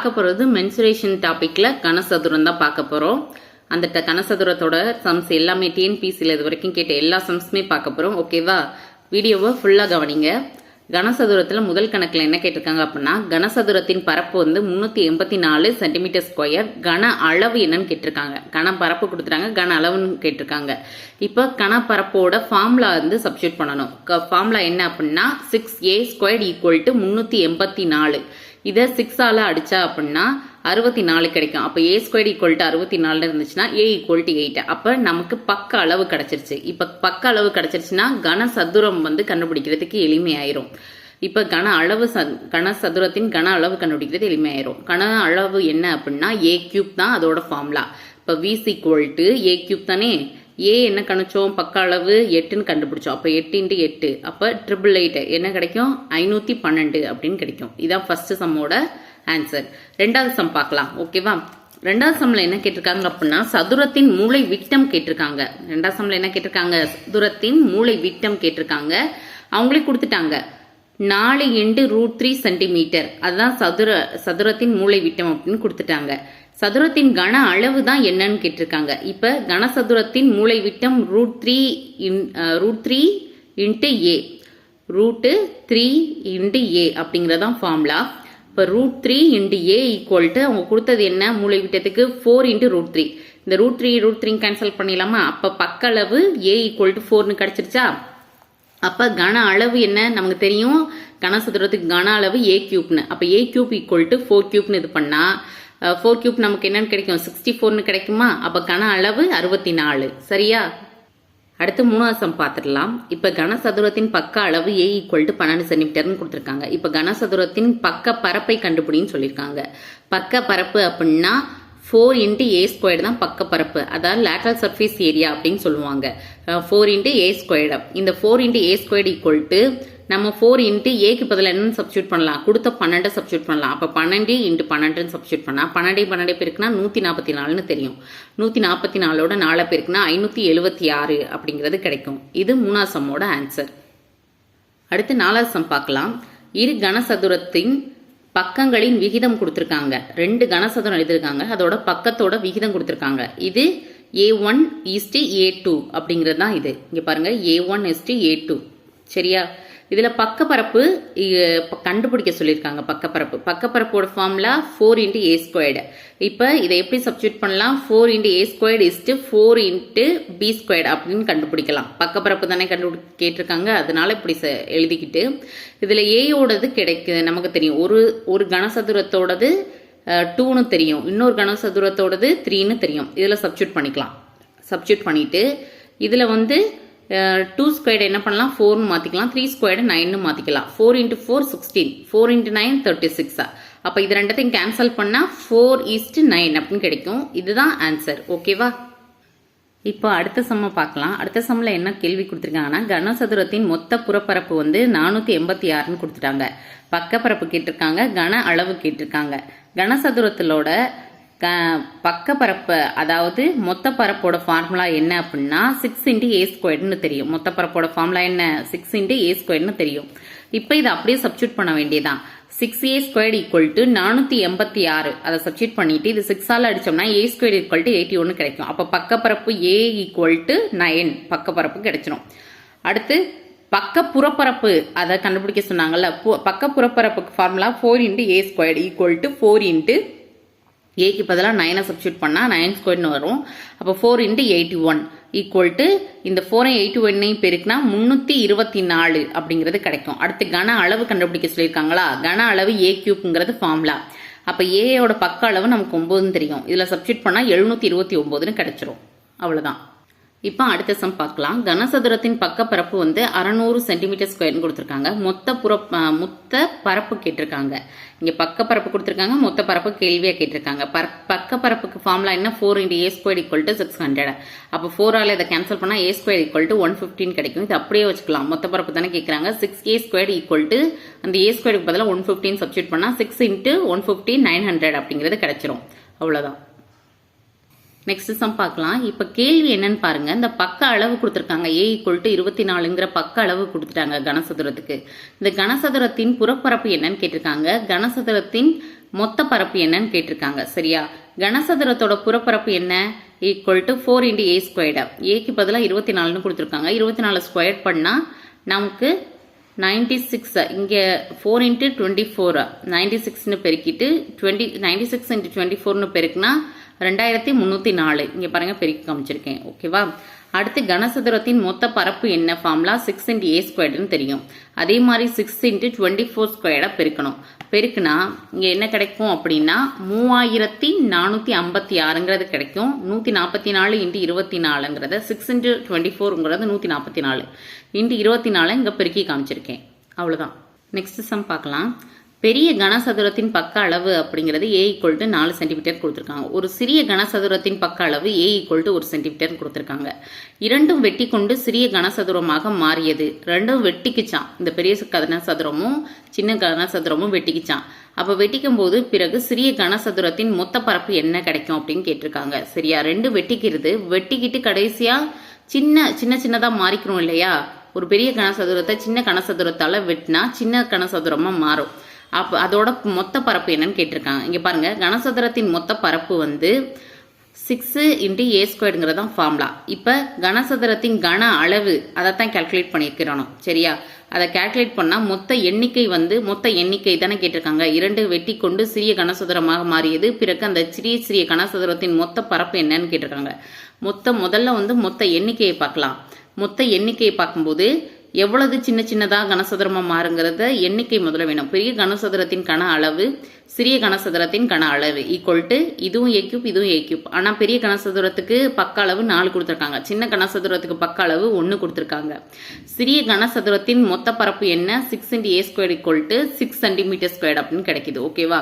பார்க்க போகிறது மென்சுரேஷன் டாப்பிக்கில் கனசதுரம் தான் பார்க்க போகிறோம் அந்த ட- கனசதுரத்தோட சம்ஸ் எல்லாமே டிஎன்பிசியில் இது வரைக்கும் கேட்ட எல்லா சம்ஸுமே பார்க்க போகிறோம் ஓகேவா வீடியோவை ஃபுல்லாக கவனிங்க. கனசதுரத்தில் முதல் கணக்கில் என்ன கேட்டிருக்காங்க அப்படின்னா கனசதுரத்தின் பரப்பு வந்து முந்நூற்றி எண்பத்தி நாலு சென்டிமீட்டர் ஸ்கொயர் கன அளவு என்னன்னு கேட்டிருக்காங்க. கன பரப்பு கொடுத்துட்டாங்க கன அளவுன்னு கேட்டிருக்காங்க. இப்போ கனப்பரப்போட ஃபார்முலா வந்து சப்ஸ்டியூட் பண்ணணும். ஃபார்முலா என்ன அப்படின்னா six A square equal to முந்நூற்றி எண்பத்தி நாலு. இதை சிக்ஸால் அடித்தா அப்படின்னா அறுபத்தி நாலு கிடைக்கும். அப்போ ஏ ஸ்கொயர்டு ஈக்குவல் டு அறுபத்தி நாலு இருந்துச்சுன்னா ஏ ஈக்குவல் டு எயிட் அப்போ நமக்கு பக்க அளவு கிடச்சிருச்சு. இப்போ பக்க அளவு கிடச்சிருச்சுன்னா கன சதுரம் வந்து கண்டுபிடிக்கிறதுக்கு எளிமையாயிரும். இப்போ கன அளவு ச கன சதுரத்தின் கன அளவு கண்டுபிடிக்கிறது எளிமையாயிரும். கன அளவு என்ன அப்படின்னா ஏ கியூப் தான் அதோட ஃபார்முலா இப்போ V is equal to A cube தானே? ஏ என்ன கணிச்சோம்? பக்க அளவு எட்டுன்னு கண்டுபிடிச்சோம். அப்போ எட்டு இன்ட்டு எட்டு. அப்போ ட்ரிபிள் எயிட் என்ன கிடைக்கும்? ஐநூற்றி பன்னெண்டு அப்படின்னு கிடைக்கும். இதான் ஃபர்ஸ்ட் சம்மோட ஆன்சர் ரெண்டாவது சம் பார்க்கலாம். ஓகேவா ரெண்டாவது சம்ல என்ன கேட்டிருக்காங்க அப்படின்னா சதுரத்தின் மூளை விட்டம் கேட்டிருக்காங்க. ரெண்டாவது சம்ல என்ன கேட்டிருக்காங்க? சதுரத்தின் மூளை விட்டம் கேட்டிருக்காங்க. அவங்களே கொடுத்துட்டாங்க. நாலு எண்டு ரூட் த்ரீ சென்டிமீட்டர். அதுதான் சதுர சதுரத்தின் மூளை விட்டம் அப்படின்னு கொடுத்துட்டாங்க. சதுரத்தின் கன அளவு தான் என்னன்னு கேட்டிருக்காங்க. இப்போ கனசதுரத்தின் மூளை விட்டம் root three in root three into A. Root three into A அப்படிங்கிறதான் ஃபார்முலா இப்போ root three into A equal to அவங்க கொடுத்தது என்ன? மூளை விட்டத்துக்கு ஃபோர் இன்ட்டு ரூட் த்ரீ இந்த root three root three cancel பண்ணிடலாமா? அப்போ பக்களவு ஏ ஈக்குவல் டு ஃபோர்னு கிடச்சிருச்சா? அப்போ கன அளவு என்ன? நமக்கு தெரியும். கனசதுரத்துக்கு கன அளவு ஏ கியூப்னு அப்போ A cube equal to four கியூப்னு இது பண்ணால் ஃபோர் கியூப் நமக்கு என்னன்னு கிடைக்கும்? சிக்ஸ்டி ஃபோர்னு கிடைக்குமா? அப்போ கன அளவு அறுபத்தி நாலு. சரியா? அடுத்து மூணாவது சம் பார்த்துடலாம். இப்போ கனசதுரத்தின் பக்க அளவு ஏ ஈக்குவல் டு பன்னெண்டு சென்டிமீட்டர்னு கொடுத்துருக்காங்க. இப்போ கனசதுரத்தின் பக்க பரப்பை கண்டுபிடின்னு சொல்லியிருக்காங்க. பக்க பரப்பு அப்படின்னா ஃபோர் இன்ட்டு ஏ ஸ்கொயர்டு தான் பக்க பரப்பு. அதாவது லேட்டரல் சர்ஃபேஸ் ஏரியா அப்படின்னு சொல்லுவாங்க. ஃபோர் இன்ட்டு ஏ ஸ்கொயர்டு இந்த four into A squared equal to நம்ம ஃபோர் இன்ட்டு ஏக்கு பதில் என்னன்னு சப்ஸ்டியூட் பண்ணலாம். கொடுத்த பன்னெண்டை சப்ஸ்டியூட் பண்ணலாம். அப்போ பன்னெண்டு இன்ட்டு பன்னெண்டுன்னு சப்ஸ்டியூட் பண்ணால் பன்னெண்டு பன்னெண்டு பேருக்குன்னா நூற்றி நாற்பத்தி நாலுன்னு தெரியும். நூற்றி நாற்பத்தி நாலோட நாலு பேருக்குன்னா ஐநூற்றி எழுபத்தி ஆறு அப்படிங்கிறது கிடைக்கும். இது மூணாவது சம்மோட ஆன்சர் அடுத்து நாலாவது சம் பார்க்கலாம். இரு கனசதுரத்தின் பக்கங்களின் விகிதம் கொடுத்துருக்காங்க. ரெண்டு கனசதுரம் எழுதிருக்காங்க அதோட பக்கத்தோட விகிதம் கொடுத்துருக்காங்க. இது ஏ ஒன் ஈஸ்டி ஏ டூ அப்படிங்கிறது தான் இது. இங்கே பாருங்கள் ஏ ஒன் இஸ்டி ஏ டூ சரியா? இதில் பக்கப்பரப்பு இ- கண்டுபிடிக்க சொல்லியிருக்காங்க பக்கப்பரப்பு பக்கப்பரப்போட formula four into A squared இப்போ இதை எப்படி சப்ஸ்டியூட் பண்ணலாம்? Four into A squared is to four into B squared அப்படின்னு கண்டுபிடிக்கலாம். பக்கப்பரப்பு தானே கண்டுபிடி கேட்டிருக்காங்க அதனால இப்படி ச எழுதிக்கிட்டு. இதில் ஏயோடது கிடைக்கு நமக்கு தெரியும். ஒரு ஒரு கனசதுரத்தோடது டூன்னு தெரியும். இன்னொரு கனசதுரத்தோடது த்ரீன்னு தெரியும். இதில் சப்ஸ்டியூட் பண்ணிக்கலாம். சப்ஸ்டியூட் பண்ணிட்டு இதில் வந்து டூ ஸ்கொயர்டு என்ன பண்ணலாம்? ஃபோர்னு மாற்றிக்கலாம் த்ரீ ஸ்கொயர்டு நைன்னு மாற்றிக்கலாம் four into four sixteen four into nine thirty சிக்ஸா அப்போ இது ரெண்டத்தையும் கேன்சல் பண்ணால் ஃபோர் ஈஸ்ட் நைன் அப்படின்னு கிடைக்கும். இதுதான் ஆன்சர் ஓகேவா இப்போ அடுத்த சம்ம பார்க்கலாம். அடுத்த சம்மில் என்ன கேள்வி கொடுத்துருக்காங்கன்னா கனசதுரத்தின் மொத்த புறப்பரப்பு வந்து நானூற்றி எண்பத்தி ஆறுன்னு கொடுத்துட்டாங்க. பக்கப்பரப்பு கேட்டிருக்காங்க கன அளவு கேட்டிருக்காங்க. கனசதுரத்திலோட க பக்கப்பரப்பு அதாவது மொத்த பரப்போட ஃபார்முலா என்ன அப்படின்னா சிக்ஸ் இன்ட்டு ஏ ஸ்கொயர்னு தெரியும். மொத்த பரப்போட ஃபார்முலா என்ன சிக்ஸ் இன்ட்டு ஏ ஸ்கொயர்னு தெரியும். இப்போ இதை அப்படியே சப்ஸ்டியூட் பண்ண வேண்டியதான் six A square equal to நானூற்றி எண்பத்தி ஆறு. அதை சப்ஸ்டியூட் பண்ணிட்டு இது சிக்ஸால் அடிச்சோம்னா A square equal to eighty ஒன்று கிடைக்கும். அப்போ பக்கப்பரப்பு ஏ ஈக்குவல் டு நைன் பக்கப்பரப்பு கிடைச்சிடும் அடுத்து பக்க புறப்பரப்பு அதை கண்டுபிடிக்க சொன்னாங்கல்ல. பக்க புறப்பரப்புக்கு formula four into A square equal to four into ஏக்கு பதிலாக நைனை சப்ஸ்டியூட் பண்ணால் நைன் ஸ்கொயர்னு வரும். அப்போ four into eighty one equal to இந்த ஃபோரை எயிட்டி ஒன்னையும் பெருக்குனா முந்நூற்றி இருபத்தி நாலு அப்படிங்கிறது கிடைக்கும். அடுத்து கன அளவு கண்டுபிடிக்க சொல்லியிருக்காங்களா? கன அளவு ஏ கியூப்ங்கிறது ஃபார்முலா அப்போ ஏயோட பக்க அளவு நமக்கு ஒம்பதுன்னு தெரியும். இதில் சப்ஸ்டியூட் பண்ணால் எழுநூற்றி இருபத்தி ஒம்போதுன்னு கிடச்சிரும். அவ்வளோதான் இப்போ அடுத்த சம் பார்க்கலாம். கனசதுரத்தின் பக்கப்பரப்பு வந்து அறநூறு சென்டிமீட்டர் ஸ்கொயர்னு கொடுத்துருக்காங்க. மொத்த புற மொத்த பரப்பு கேட்டிருக்காங்க. இங்கே பக்கப்பரப்பு கொடுத்துருக்காங்க மொத்த பரப்பு கேள்வியாக கேட்டிருக்காங்க. பர பக்கப்பரப்புக்கு ஃபார்முலா என்ன? Four into A square equal to six hundred அப்போ ஃபோரால் இதை கேன்சல் பண்ணால் A square equal to one fifty கிடைக்கும். இது அப்படியே வச்சுக்கலாம். மொத்த பரப்பு தானே கேட்குறாங்க six A square equal to அந்த ஏ ஸ்கொயருக்கு பதிலாக ஒன் ஃபிஃப்டின் சப்ஸ்டியூட் பண்ணால் six into one fifty nine hundred அப்படிங்கிறது கிடைச்சிரும். அவ்வளோதான் நெக்ஸ்ட் சம் பார்க்கலாம். இப்போ கேள்வி என்னன்னு பாருங்க. இந்த பக்க அளவு கொடுத்துருக்காங்க. ஏ ஈக்குவல் டு இருபத்தி நாலுங்கிற பக்க அளவு கொடுத்துட்டாங்க கனசதுரத்துக்கு. இந்த கனசதுரத்தின் புறப்பரப்பு என்னன்னு கேட்டிருக்காங்க. கனசதுரத்தின் மொத்த பரப்பு என்னன்னு கேட்டிருக்காங்க. சரியா? கனசதுரத்தோட புறப்பரப்பு என்ன? Equal to four into A squared ஏக்கு பதிலாக இருபத்தி நாலுன்னு கொடுத்துருக்காங்க. இருபத்தி நாலு ஸ்கொயர் பண்ணால் நமக்கு நைன்டி சிக்ஸ் இங்கே four into twenty four ninety சிக்ஸ்னு பெருக்கிட்டு twenty ninety six into twenty ஃபோர்னு பெருக்குனா ரெண்டாயிரத்தி முந்நூற்றி நாலு. இங்கே பாருங்கள் பெருக்கி காமிச்சிருக்கேன். ஓகேவா அடுத்து கனசதுரத்தின் மொத்த பரப்பு என்ன? ஃபார்முலா சிக்ஸ் இன்ட்டு ஏ ஸ்கொயர்டுன்னு தெரியும். அதே மாதிரி சிக்ஸ் இன்ட்டு டுவெண்ட்டி ஃபோர் ஸ்கொயர்டாக பெருக்கணும். பெருக்குனா இங்கே என்ன கிடைக்கும் அப்படின்னா மூவாயிரத்தி நானூற்றி ஐம்பத்தி ஆறுங்கிறது கிடைக்கும். நூற்றி நாற்பத்தி நாலு இன்ட்டு இருபத்தி நாலுங்கிறத சிக்ஸ் இன்ட்டு டுவெண்ட்டி ஃபோருங்கிறது நூற்றி நாற்பத்தி நாலு. இன்ட்டு இருபத்தி நாலு இங்கே பெருக்கி காமிச்சிருக்கேன். அவ்வளோதான் நெக்ஸ்ட் சம் பார்க்கலாம். பெரிய கனசதுரத்தின் பக்க அளவு அப்படிங்கிறது ஏ ஈக்குவல் டு நாலு சென்டிமீட்டர் கொடுத்துருக்காங்க. ஒரு சிறிய கனசதுரத்தின் பக்க அளவு ஏ ஈக்குவல் டு ஒரு சென்டிமீட்டர் கொடுத்துருக்காங்க. இரண்டும் வெட்டி கொண்டு சிறிய கனசதுரமாக மாறியது. ரெண்டும் வெட்டிக்குச்சான் இந்த பெரிய கனசதுரமும் சின்ன கனசதுரமும் வெட்டிக்குச்சான் அப்போ வெட்டிக்கும் போது பிறகு சிறிய கனசதுரத்தின் மொத்த பரப்பு என்ன கிடைக்கும் அப்படின்னு கேட்டிருக்காங்க. சரியா? ரெண்டு வெட்டிக்கிறது. வெட்டிக்கிட்டு கடைசியாக சின்ன சின்ன சின்னதாக மாறிக்கணும் இல்லையா? ஒரு பெரிய கனசதுரத்தை சின்ன கனசதுரத்தால் வெட்டினா சின்ன கனசதுரமாக மாறும். அப்போ அதோட மொத்த பரப்பு என்னன்னு கேட்டிருக்காங்க. இங்கே பாருங்கள் கனசதுரத்தின் மொத்த பரப்பு வந்து சிக்ஸு இன்ட்டு ஏ ஸ்கொயர்டுங்கிறது தான் ஃபார்முலா இப்போ கனசதுரத்தின் கன அளவு அதை தான் கேல்குலேட் பண்ணியிருக்கிறோம். சரியா? அதை கேல்குலேட் பண்ணால் மொத்த எண்ணிக்கை வந்து மொத்த எண்ணிக்கை தானே கேட்டிருக்காங்க. இரண்டு வெட்டி கொண்டு சிறிய கனசதுரமாக மாறியது. பிறகு அந்த சிறிய சிறிய கனசதுரத்தின் மொத்த பரப்பு என்னன்னு கேட்டிருக்காங்க. மொத்த முதல்ல வந்து மொத்த எண்ணிக்கையை பார்க்கலாம். மொத்த எண்ணிக்கையை பார்க்கும்போது எவ்வளவு சின்ன சின்னதாக கனசதுரமாக மாறுங்கிறத எண்ணிக்கை முதல்ல வேணும். பெரிய கனசதுரத்தின் கன அளவு சிறிய கனசதுரத்தின் கன அளவு ஈக்குவல் டு இதுவும் ஏ கியூப் இதுவும் ஏ கியூப் ஆனால் பெரிய கனசதுரத்துக்கு பக்க அளவு நாலு கொடுத்துருக்காங்க. சின்ன கனசதுரத்துக்கு பக்க அளவு ஒன்று கொடுத்துருக்காங்க. சிறிய கனசதுரத்தின் மொத்த பரப்பு என்ன? Six into A square equal to six centimetre square அப்படின்னு கிடைக்குது. ஓகேவா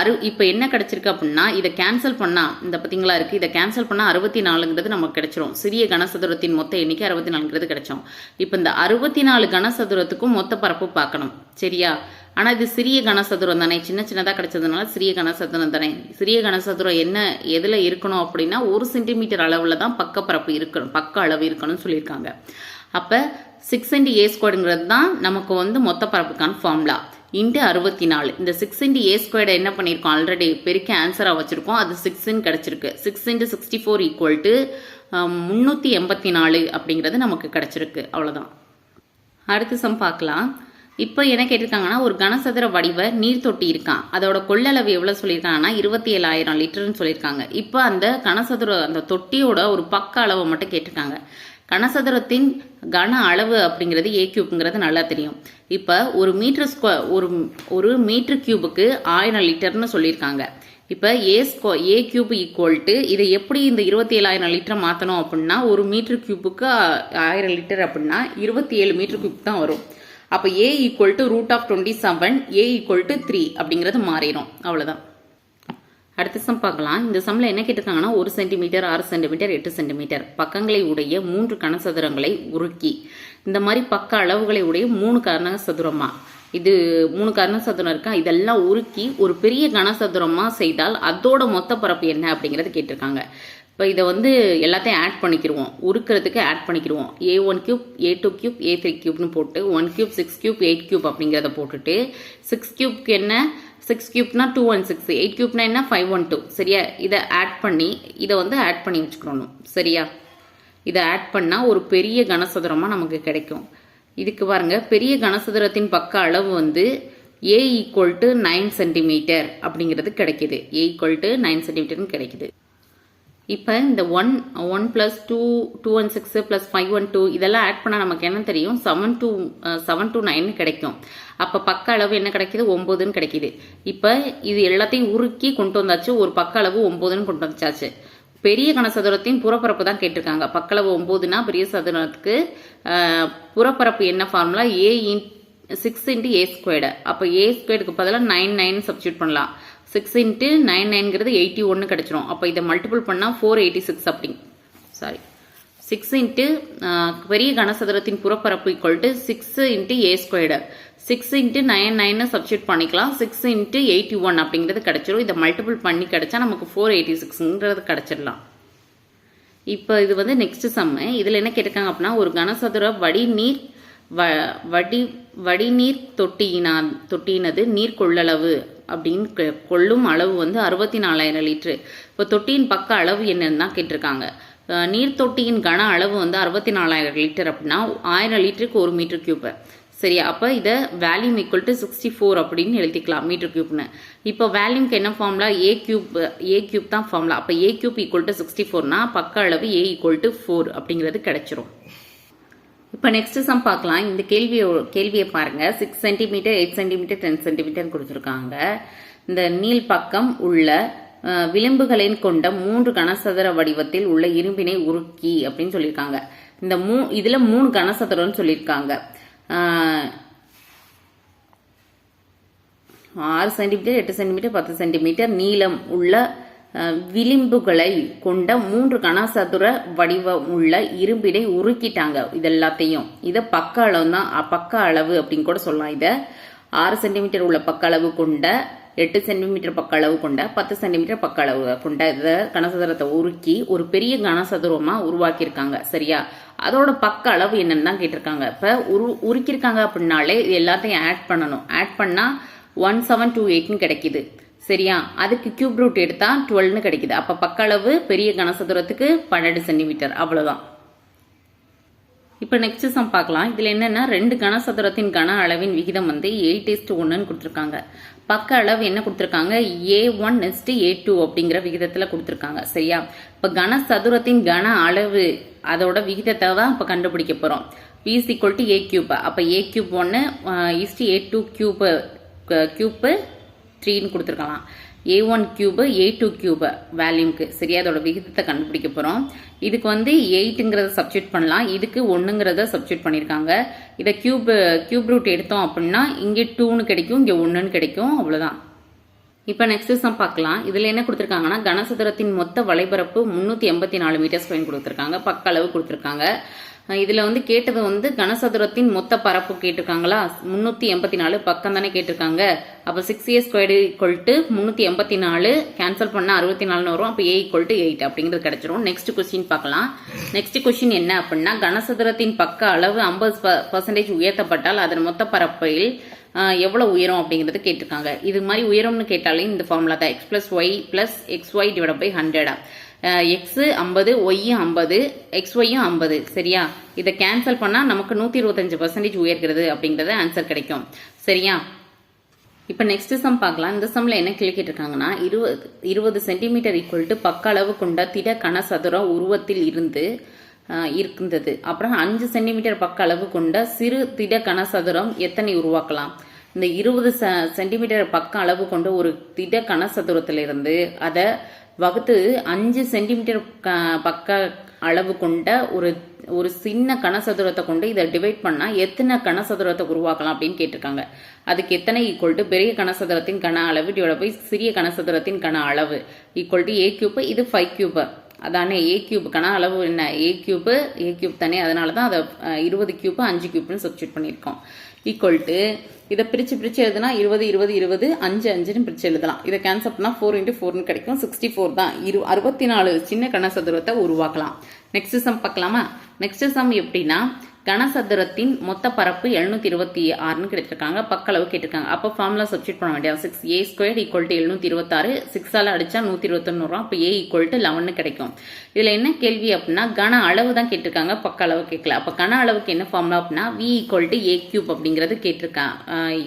அறு இப்போ என்ன கிடச்சிருக்கு அப்படின்னா இதை கேன்சல் பண்ணால் இந்த பார்த்தீங்களா இருக்குது இதை கேன்சல் பண்ணால் அறுபத்தி நாலுங்கிறது நமக்கு கிடைச்சிரும். சிறிய கனசதுரத்தின் மொத்த எண்ணிக்கை அறுபத்தி நாலுங்கிறது கிடைச்சோம் இப்போ இந்த அறுபத்தி நாலு கனசதுரத்துக்கும் மொத்த பரப்பு பார்க்கணும். சரியா? ஆனால் இது சிறிய கனசதுரம் தானே சின்ன சின்னதாக கிடைச்சதுனால சிறிய கனசதுரம் தானே. சிறிய கனசதுரம் என்ன எதில் இருக்கணும் அப்படின்னா ஒரு சென்டிமீட்டர் அளவில் தான் பக்கப்பரப்பு இருக்கணும் பக்க அளவு இருக்கணும்னு சொல்லியிருக்காங்க. அப்போ சிக்ஸ் இன்டி ஏ ஸ்கொயருங்கிறது தான் நமக்கு வந்து மொத்த பரப்புக்கான ஃபார்முலா இன்ட்டு அறுபத்தி நாலு இந்த சிக்ஸ் இன்ட்டு ஏ ஸ்கொயர்டை என்ன பண்ணியிருக்கோம் ஆல்ரெடி பெருக்கி ஆன்சராக வச்சுருக்கோம். அது சிக்ஸ்ன்னு கிடச்சிருக்கு. Six into sixty four equal to முந்நூற்றி எண்பத்தி நாலு அப்படிங்கிறது நமக்கு கிடச்சிருக்கு. அவ்வளோதான் அடுத்த சம் பார்க்கலாம். இப்போ என்ன கேட்டிருக்காங்கன்னா ஒரு கனசதுர வடிவ நீர் தொட்டி இருக்கான். அதோட கொள்ளளவு எவ்வளோ சொல்லியிருக்காங்கன்னா இருபத்தி ஏழாயிரம் லிட்டர்னு சொல்லியிருக்காங்க. இப்போ அந்த கனசதுர அந்த தொட்டியோட ஒரு பக்க அளவை மட்டும் கேட்டிருக்காங்க. கனசதுரத்தின் கன அளவு அப்படிங்கிறது ஏ கியூப்ங்கிறது நல்லா தெரியும். இப்போ ஒரு மீட்டர் ஸ்கொ ஒரு ஒரு மீட்டர் கியூபுக்கு ஆயிரம் லிட்டர்னு சொல்லியிருக்காங்க. இப்போ ஏ ஸ்கொ ஏ கியூப் ஈக்குவல் டு இதை எப்படி இந்த இருபத்தி ஏழாயிரம் லிட்டரை மாற்றணும் அப்படின்னா ஒரு மீட்டர் கியூபுக்கு ஆயிரம் லிட்டர் அப்படின்னா இருபத்தி ஏழு மீட்டர் கியூப் தான் வரும். அப்போ A equal to root of twenty seven A equal to three அப்படிங்கிறது மாறிடும். அவ்வளோதான் அடுத்த சம் பார்க்கலாம். இந்த சம்மில் என்ன கேட்டிருக்காங்கன்னா ஒரு சென்டிமீட்டர் ஆறு சென்டிமீட்டர் எட்டு சென்டிமீட்டர் பக்கங்களை உடைய மூன்று கனசதுரங்களை உருக்கி இந்த மாதிரி பக்க அளவுகளை உடைய மூணு கனசதுரமா இது மூணு கனசதுரம் இருக்கா இதெல்லாம் உருக்கி ஒரு பெரிய கனசதுரமா செய்தால் அதோட மொத்த பரப்பு என்ன அப்படிங்கிறது கேட்டிருக்காங்க. இப்போ இதை வந்து எல்லாத்தையும் ஆட் பண்ணிக்கிடுவோம் உருக்கிறதுக்கு add பண்ணிக்கிடுவோம் A one cube A two cube A three கியூப்னு போட்டு one cube six cube eight cube அப்படிங்கிறத போட்டுட்டு சிக்ஸ் கியூப்க்கு என்ன? சிக்ஸ் கியூப்னா டூ ஒன் சிக்ஸ் எயிட் கியூப்னா என்ன ஃபைவ் ஒன் டூ சரியா? இதை ஆட் பண்ணி இதை வந்து ஆட் பண்ணி வச்சுக்கணும். சரியா? இதை ஆட் பண்ணால் ஒரு பெரிய கனசதுரமாக நமக்கு கிடைக்கும். இதுக்கு பாருங்கள் பெரிய கனசதுரத்தின் பக்க அளவு வந்து A equal to nine centimetre அப்படிங்கிறது கிடைக்குது. ஏ ஈக்குவல் டு நைன் சென்டிமீட்டர்னு கிடைக்குது. இப்போ இந்த one one plus two two one six plus five one two இதெல்லாம் ஆட் பண்ணால் நமக்கு என்ன தெரியும்? Seven two seven two nine கிடைக்கும். அப்போ பக்க அளவு என்ன கிடைக்கிது? ஒம்போதுன்னு கிடைக்கிது. இப்போ இது எல்லாத்தையும் உருக்கி கொண்டு வந்தாச்சு. ஒரு பக்க அளவு ஒம்போதுன்னு கொண்டு வந்தாச்சு. பெரிய கனசதுரத்தையும் புறப்பரப்பு தான் கேட்டிருக்காங்க. பக்களவு ஒம்போதுனா பெரிய சதுரத்துக்கு uh, புறப்பரப்பு என்ன formula A in six into A squared அப்போ ஏ ஸ்கொயர்டுக்கு பதிலாக நைன் நைன் சப்ஸ்டியூட் பண்ணலாம். சிக்ஸ் இன்ட்டு நைன் நைன்கிறது எயிட்டி ஒன்று கிடச்சிரும். அப்போ இதை மல்டிபிள் பண்ணால் ஃபோர் எயிட்டி சிக்ஸ் அப்படி. சாரி சிக்ஸ் இன்ட்டு பெரிய கனசதுரத்தின் புறப்பரப்பு equal to six into A squared six into nine Nainai substitute பண்ணிக்கலாம். சிக்ஸ் இன்ட்டு எயிட்டி ஒன் அப்படிங்கிறது கிடச்சிரும். இதை மல்டிபிள் பண்ணி கிடச்சா நமக்கு ஃபோர் எயிட்டி சிக்ஸ்ங்கிறது கிடச்சிடலாம். இப்போ இது வந்து நெக்ஸ்ட் சம்மு இதில் என்ன கேட்டிருக்காங்க அப்படின்னா ஒரு கனசதுர வடிநீர் வ வடி வடிநீர் தொட்டியினா தொட்டியினது நீர் கொள்ளளவு அப்படின்னு கொள்ளும் அளவு வந்து அறுபத்தி நாலாயிரம் லிட்டரு. இப்போ தொட்டியின் பக்க அளவு என்னன்னு தான் கேட்டிருக்காங்க. நீர்த்தொட்டியின் நீர் தொட்டியின் கன அளவு வந்து அறுபத்தி நாலாயிரம் லிட்டர் அப்படின்னா ஆயிரம் லிட்டருக்கு ஒரு மீட்டர் க்யூப்பு. சரியா? அப்போ இதை வேல்யூம் ஈக்குவல் டு சிக்ஸ்டி ஃபோர் அப்படின்னு எழுதிக்கலாம் மீட்டர் கியூப்னு. இப்போ வேல்யூம்க்கு என்ன formula? A cube A cube தான் ஃபார்முலா. அப்போ A cube equal to sixty ஃபோர்னா பக்க அளவு ஏ ஈக்குவல் டு ஃபோர் அப்படிங்கிறது கிடச்சிரும். இப்போ நெக்ஸ்ட் சம் பார்க்கலாம். இந்த கேள்வியை கேள்வியை பாருங்க. Six centimetre eight centimetre ten centimetre கொடுத்துருக்காங்க. இந்த நீள் பக்கம் உள்ள விளிம்புகளின் கொண்ட மூன்று கனசதுர வடிவத்தில் உள்ள இரும்பினை உருக்கி அப்படின்னு சொல்லியிருக்காங்க. இந்த மூ இதுல மூணு கனசதுரம்னு சொல்லியிருக்காங்க. ஆறு சென்டிமீட்டர் எட்டு சென்டிமீட்டர் பத்து சென்டிமீட்டர் நீளம் உள்ள விளிம்புகளை கொண்ட மூன்று கனசதுர வடிவம் உள்ள இரும்பினை உருக்கிட்டாங்க இது எல்லாத்தையும் இதை பக்க அளவு தான் பக்க அளவு அப்படின்னு கூட சொல்லலாம். இதை ஆறு சென்டிமீட்டர் உள்ள பக்க அளவு கொண்ட எட்டு சென்டிமீட்டர் பக்க அளவு கொண்ட பத்து சென்டிமீட்டர் பக்க அளவு கொண்ட இதை கனசதுரத்தை உருக்கி ஒரு பெரிய கனசதுரமா உருவாக்கியிருக்காங்க. சரியா? அதோட பக்க அளவு என்னன்னு தான் கேட்டிருக்காங்க. இப்ப உரு உருக்கியிருக்காங்க அப்படின்னாலே இது எல்லாத்தையும் ஆட் பண்ணணும். ஆட் பண்ணா ஒன் செவன் டூ எயிட்னு கிடைக்குது. சரியா? அதுக்கு கியூப் ரூட் எடுத்தால் டுவெல்னு கிடைக்குது. அப்போ பக்க அளவு பெரிய கனசதுரத்துக்கு பன்னெண்டு சென்டிமீட்டர் அவ்வளோதான் இப்போ நெக்ஸ்ட் சம் பார்க்கலாம். இதில் என்னென்னா ரெண்டு கனசதுரத்தின் கன அளவின் விகிதம் வந்து எயிட் இஸ்ட் ஒன்றுன்னு கொடுத்துருக்காங்க. பக்க அளவு என்ன கொடுத்துருக்காங்க? A one next A two அப்படிங்கிற விகிதத்தில் கொடுத்துருக்காங்க. சரியா? இப்போ கனசதுரத்தின் கன அளவு அதோட விகிதத்தை தான் இப்போ கண்டுபிடிக்க போகிறோம் பிஸ் ஈக்குவல் டு ஏ கியூப் அப்போ ஏ கியூப் ஒன்று is to A two cube cube த்ரீன்னு கொடுத்துருக்கலாம். A one cube A two cube வேல்யூம்க்கு சரியா அதோட விகிதத்தை கண்டுபிடிக்க போகிறோம் இதுக்கு வந்து எயிட்டுங்கிறத சப்ஸ்டியூட் பண்ணலாம். இதுக்கு ஒன்றுங்கிறத சப்ஸ்டியூட் பண்ணியிருக்காங்க இதை கியூபு கியூப் ரூட் எடுத்தோம் அப்படின்னா இங்கே டூன்னு கிடைக்கும் இங்கே ஒன்றுன்னு கிடைக்கும். அவ்வளோதான் இப்போ நெக்ஸ்ட் சம் பார்க்கலாம். இதில் என்ன கொடுத்துருக்காங்கன்னா கனசதுரத்தின் மொத்த வலைபரப்பு முந்நூற்றி எண்பத்தி நாலு மீட்டர் ஸ்கொயர் கொடுத்துருக்காங்க. பக்க அளவு கொடுத்துருக்காங்க. இதில் வந்து கேட்டது வந்து கனசதுரத்தின் மொத்த பரப்பு கேட்டிருக்காங்களா? முந்நூற்றி எண்பத்தி நாலு பக்கம் தானே கேட்டிருக்காங்க. அப்போ six A squared equal to முந்நூற்றி எண்பத்தி நாலு கேன்சல் பண்ணால் அறுபத்தி நாலுன்னு வரும். அப்போ ஏ ஈக்குவல் டு எயிட் அப்படிங்கிறது கிடச்சிரும். நெக்ஸ்ட் கொஸ்டின் பார்க்கலாம். நெக்ஸ்ட் கொஸ்டின் என்ன அப்படின்னா கனசதுரத்தின் பக்க அளவு ஐம்பது பர்சன்டேஜ் உயர்த்தப்பட்டால் அதன் மொத்த பரப்பில் எவ்வளோ உயரம் அப்படிங்கிறது கேட்டிருக்காங்க. இது மாதிரி உயரம்னு கேட்டாலே இந்த ஃபார்முலா தான். X plus Y plus X Y divide by ஹண்ட்ரடா X ஐம்பது ஒய்யும் ஐம்பது எக்ஸ் ஒய்யும் ஐம்பது சரியா? இதை கேன்சல் பண்ணால் நமக்கு நூற்றி இருபத்தஞ்சு பர்சன்டேஜ் உயர்கிறது அப்படிங்கிறது ஆன்சர் கிடைக்கும். சரியா? இப்போ நெக்ஸ்ட் சம் பார்க்கலாம். இந்த சம்ல என்ன கேள்வி கேட்டிருக்காங்கன்னா இருபது இருபது சென்டிமீட்டர் ஈக்குவல் டு பக்க அளவு கொண்ட திட கனசதுர உருவத்தில் இருந்து இருந்தது அப்புறம் அஞ்சு சென்டிமீட்டர் பக்க அளவு கொண்ட சிறு திட கனசதுரம் எத்தனை உருவாக்கலாம்? இந்த இருபது சென்டிமீட்டர் பக்க அளவு கொண்ட ஒரு திட கனசதுரத்திலிருந்து அதை வகுத்து அஞ்சு சென்டிமீட்டர் பக்க அளவு கொண்ட ஒரு ஒரு சின்ன கனசதுரத்தை கொண்டு இதை டிவைட் பண்ணா எத்தனை கனசதுரத்தை உருவாக்கலாம் அப்படின்னு கேட்டிருக்காங்க. அதுக்கு எத்தனை ஈக்குவல் டு பெரிய கனசதுரத்தின் கன அளவு டிவைட் பை சிறிய கனசதுரத்தின் கன அளவு ஈக்குவல் டு ஏ கியூப் இது ஃபைவ் கியூப் அதானே ஏ கியூப் கன அளவு என்ன? ஏ கியூப் ஏ கியூப் தானே. அதனால தான் அதை இருபது கியூப் அஞ்சு கியூப்னு சப்ஸ்டியூட் பண்ணியிருக்கோம். ஈக்குவல் டு இதை பிரித்து பிரித்து எழுதுனா இருபது இருபது இருபது அஞ்சு அஞ்சுன்னு பிரித்து எழுதலாம். இதை கேன்சல் பண்ணால் ஃபோர் இன்ட்டு ஃபோர்னு கிடைக்கும். சிக்ஸ்டி ஃபோர் தான். இரு அறுபத்தி நாலு சின்ன கனசதுரத்தை உருவாக்கலாம். நெக்ஸ்ட் சம் பார்க்கலாமா? நெக்ஸ்ட் சம் எப்படின்னா கனசதுரத்தின் மொத்த பரப்பு எழுநூத்தி இருபத்தி ஆறுன்னு கிடைச்சிருக்காங்க பக்களவு கேட்டிருக்காங்க. அப்போ ஃபார்முலா சப்ஸ்டியூட் பண்ண வேண்டியது. Six A square equal to எழுநூத்தி இருபத்தாறு. சிக்ஸால் அடிச்சா நூற்றி இருபத்தொன்னு வரும் அப்போ ஏ ஈக்குவல் டு லெவன்னு கிடைக்கும். இதில் என்ன கேள்வி அப்படின்னா கன அளவு தான் கேட்டிருக்காங்க. பக்க அளவு கேட்கல. அப்போ கன அளவுக்கு என்ன ஃபார்முலா அப்படின்னா V equal to A cube அப்படிங்கிறது கேட்டிருக்காங்க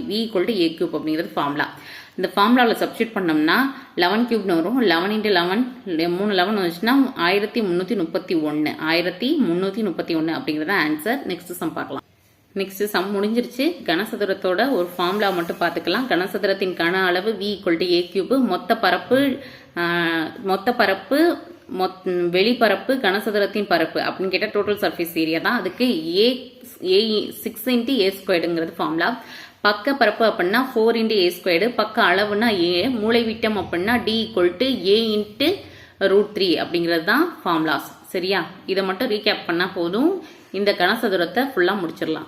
V equal to A cube அப்படிங்கிறது ஃபார்முலா இந்த ஃபார்முலாவில் சப்ஸ்டியூட் பண்ணோம்னா லெவன் கியூப்னு வரும். லெவன் இன்ட்டு லெவன் மூணு லெவன் வந்துச்சுன்னா ஆயிரத்தி முந்நூற்றி முப்பத்தி ஒன்று ஆயிரத்தி முந்நூற்றி முப்பத்தி ஒன்று அப்படிங்கிறத ஆன்சர் நெக்ஸ்ட் சம் பார்க்கலாம். நெக்ஸ்ட் சம் முடிஞ்சிருச்சு. கனசதுரத்தோட ஒரு ஃபார்முலா மட்டும் பார்த்துக்கலாம். கனசதுரத்தின் கன அளவு V equal to A cube மொத்த பரப்பு மொத்த பரப்பு மொத் வெளிப்பரப்பு கனசதுரத்தின் பரப்பு அப்படின்னு கேட்டால் டோட்டல் சர்ஃபேஸ் ஏரியா தான். அதுக்கு A A six into A ஸ்கொயர்டுங்கிறது formula பக்க பரப்பு அப்படின்னா ஃபோர் இன்ட்டு ஏ ஸ்கொயர்டு பக்க அளவுனா ஏ மூளைவிட்டம் அப்படின்னா D equal to A into root three அப்படிங்கிறது தான் ஃபார்ம்லாஸ் சரியா? இதை மட்டும் ரீகேப் பண்ணால் போதும். இந்த கனசதுரத்தை ஃபுல்லாக முடிச்சிடலாம்.